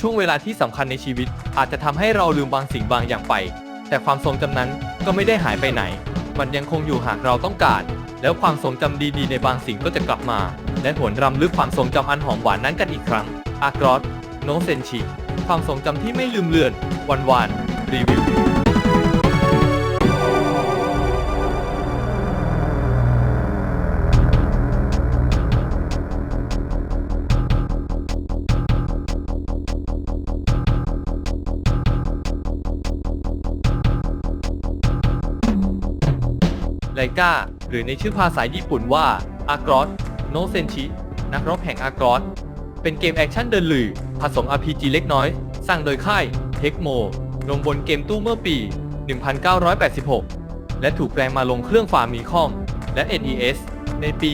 ช่วงเวลาที่สำคัญในชีวิต อาจจะทำให้เราลืมบางสิ่งบางอย่างไป แต่ความทรงจำนั้นก็ไม่ได้หายไปไหน มันยังคงอยู่หากเราต้องการ แล้วความทรงจำดีๆ ในบางสิ่งก็จะกลับมา และหวนรำลึกความทรงจำอันหอมหวานนั้นกันอีกครั้ง อากรอสโนเซนชิ ความทรงจำที่ไม่ลืมเลือน วันวานรีวิว ไลกาหรือในชื่อภาษาญี่ปุ่นว่าอากรอสโนเซนชินักรบแห่งอากรอสเป็นเกมแอคชั่นเดินลุยผสม RPG เล็กน้อย สร้างโดยค่ายเทคโมลงบนเกมตู้เมื่อปี 1986 และถูกแปลงมาลงเครื่องฟาร์มีคอม และ NES ในปี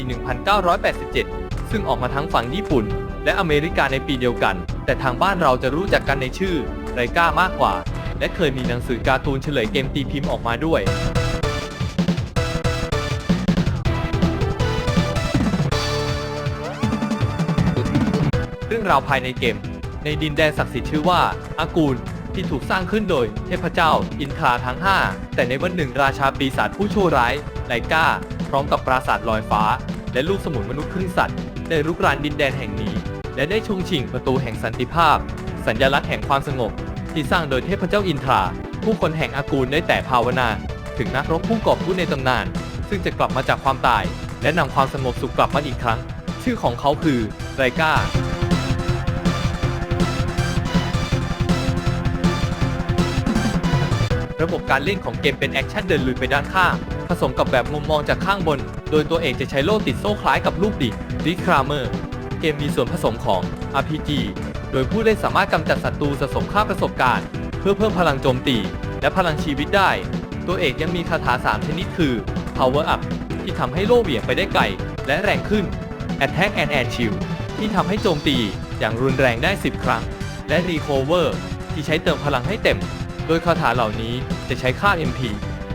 1987 ซึ่งออกมาทั้งฝั่งญี่ปุ่น และอเมริกาในปีเดียวกัน แต่ทางบ้านเราจะรู้จักกันในชื่อไรก้ามากกว่า และเคยมีหนังสือการ์ตูนเฉลยเกมตีพิมพ์ออกมาด้วย ราวภายในเกม ในดินแดนศักดิ์สิทธิ์ชื่อว่าอากูลที่ถูกสร้างขึ้นโดยเทพเจ้าอินทราทั้ง 5 แต่ในวันหนึ่งราชาปีศาจผู้ชั่วร้ายไลกาพร้อมกับปราสาทลอยฟ้า และลูกสมุนมนุษย์ครึ่งสัตว์ได้รุกรานดินแดนแห่งนี้ และได้ชงชิงประตูแห่งสันติภาพ สัญลักษณ์แห่งความสงบ ที่สร้างโดยเทพเจ้าอินทรา ผู้คนแห่งอากูลได้แต่ภาวนา ถึงนักรบผู้กอบกู้ในตำนาน ซึ่งจะกลับมาจากความตาย และนำความสงบสุขกลับมาอีกครั้ง ชื่อของเขาคือไรกา ระบบการเล่นของเกมเป็นแอคชั่นเดินลุยไปด้านข้าง ผสมกับแบบมุมมองจากข้างบน โดยตัวเอกจะใช้โล่ติดโซ่คล้ายกับลูกดิริคราเมอร์ เกมมีส่วนผสมของ RPG โดยผู้เล่นสามารถกำจัดศัตรูสะสมค่าประสบการณ์ เพื่อเพิ่มพลังโจมตี และพลังชีวิตได้ ตัวเอกยังมีคาถา 3 ชนิดคือ Power Up ที่ทำให้โล่เหวี่ยงไปได้ไกล และแรงขึ้น Attack and Air Shield ที่ทำให้โจมตีอย่างรุนแรงได้ 10 ครั้ง และ Recover ที่ใช้เติมพลังให้เต็ม โดยคาถาเหล่านี้จะใช้ค่า MP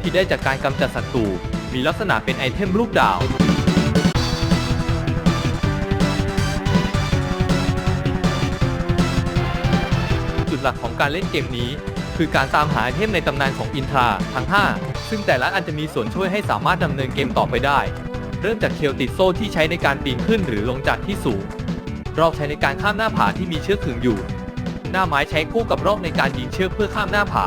ที่ได้จากการกำจัดศัตรูมีลักษณะเป็นไอเทมรูปดาว จุดหลักของการเล่นเกมนี้ คือการตามหาไอเทมในตำนานของอินทราทั้ง 5 ซึ่งแต่ละอันจะมีส่วนช่วยให้สามารถดำเนินเกมต่อไปได้ เริ่มจากเคียวติดโซ่ที่ใช้ในการปีนขึ้นหรือลงจากที่สูงรอกใช้ในการข้ามหน้าผาที่มีเชือกขึงอยู่ หน้าไม้ใช้คู่กับรอกในการยิงเชือกเพื่อข้ามหน้าผา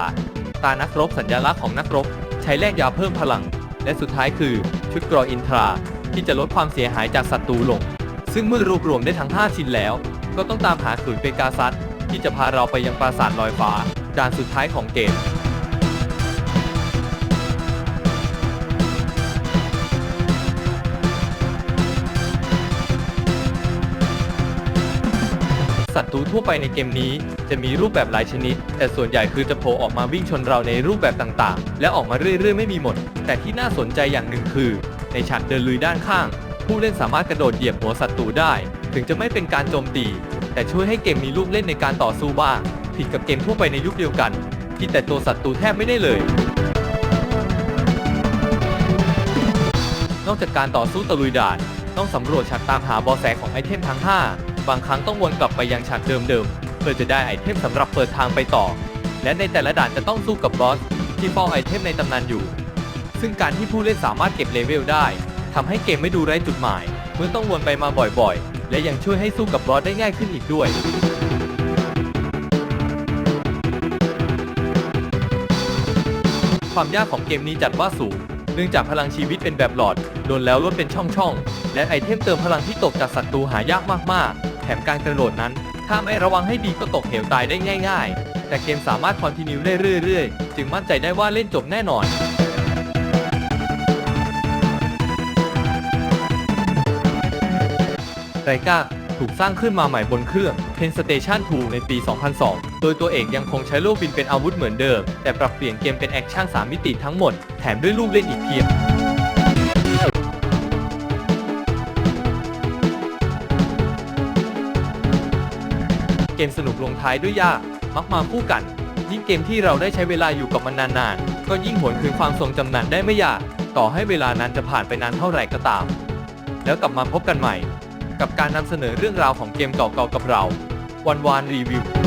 ตานักรบสัญลักษณ์ของนักรบ ใช้แลกยาเพิ่มพลัง และสุดท้ายคือชุดกรออินทรา ที่จะลดความเสียหายจากศัตรูลง ซึ่งเมื่อรวบรวมได้ทั้ง 5 ชิ้นแล้ว ก็ต้องตามหาขืนเปกาซัสที่จะพาเราไปยังปราสาทลอยฟ้าด่านสุดท้ายของเกม ศัตรูทั่วไปในเกมนี้จะมีรูปแบบหลายชนิด แต่ส่วนใหญ่คือจะโผล่ออกมาวิ่งชนเราในรูปแบบต่างๆ และออกมาเรื่อยๆไม่มีหมด แต่ที่น่าสนใจอย่างหนึ่งคือ ในฉากเดินลุยด้านข้าง ผู้เล่นสามารถกระโดดเหยียบหัวศัตรูได้ ถึงจะไม่เป็นการโจมตี แต่ช่วยให้เกมมีลูกเล่นในการต่อสู้บ้างผิดกับเกมทั่วไปในยุคเดียวกัน ที่แต่ตัวศัตรูแทบไม่ได้เลยนอกจากการต่อสู้ตะลุยด่าน ต้องสำรวจฉากตามหาบอแสของไอเทมทั้ง 5 บางครั้งต้องวนกลับไปยังฉากเดิมๆ เพื่อจะได้ไอเทมสำหรับเปิดทางไปต่อ และในแต่ละด่านจะต้องสู้กับบอสที่เฝ้าไอเทมในตำนานอยู่ ซึ่งการที่ผู้เล่นสามารถเก็บเลเวลได้ทำให้เกมไม่ดูไร้จุดหมาย เมื่อต้องวนไปมาบ่อยๆ และยังช่วยให้สู้กับบอสได้ง่ายขึ้นอีกด้วยความยากของเกมนี้จัดว่าสูง เนื่องจากพลังชีวิตเป็นแบบหลอด โดนแล้วลดเป็นช่องๆ และไอเทมเติมพลังที่ตกจากศัตรูหายากมากๆ ถมการกระโดดนั้น ถ้าไม่ระวังให้ดีก็ตกเหวตายได้ง่าย ๆ แต่เกมสามารถคอนติเนียได้เรื่อยๆ จึงมั่นใจได้ว่าเล่นจบแน่นอนไรก้าถูกสร้างขึ้นมาใหม่บนเครื่อง PlayStation 2 ในปี 2002 โดยตัวเอกยังคงใช้ลูกบินเป็นอาวุธเหมือนเดิม แต่ปรับเปลี่ยนเกมเป็นแอคชั่น 3 มิติทั้งหมด แถมด้วยลูกเล่นอีกเพียบ กมสนุกลงท้ายด้วยยาก มักมาคู่กัน ยิ่งเกมที่เราได้ใช้เวลาอยู่กับมันนานๆ ก็ยิ่งหวนคืนความทรงจำนั้นได้ไม่ยาก ต่อให้เวลานั้นจะผ่านไปนานเท่าไหร่ก็ตาม แล้วกลับมาพบกันใหม่ กับการนำเสนอเรื่องราวของเกมเก่าๆกับเรา วันวานรีวิว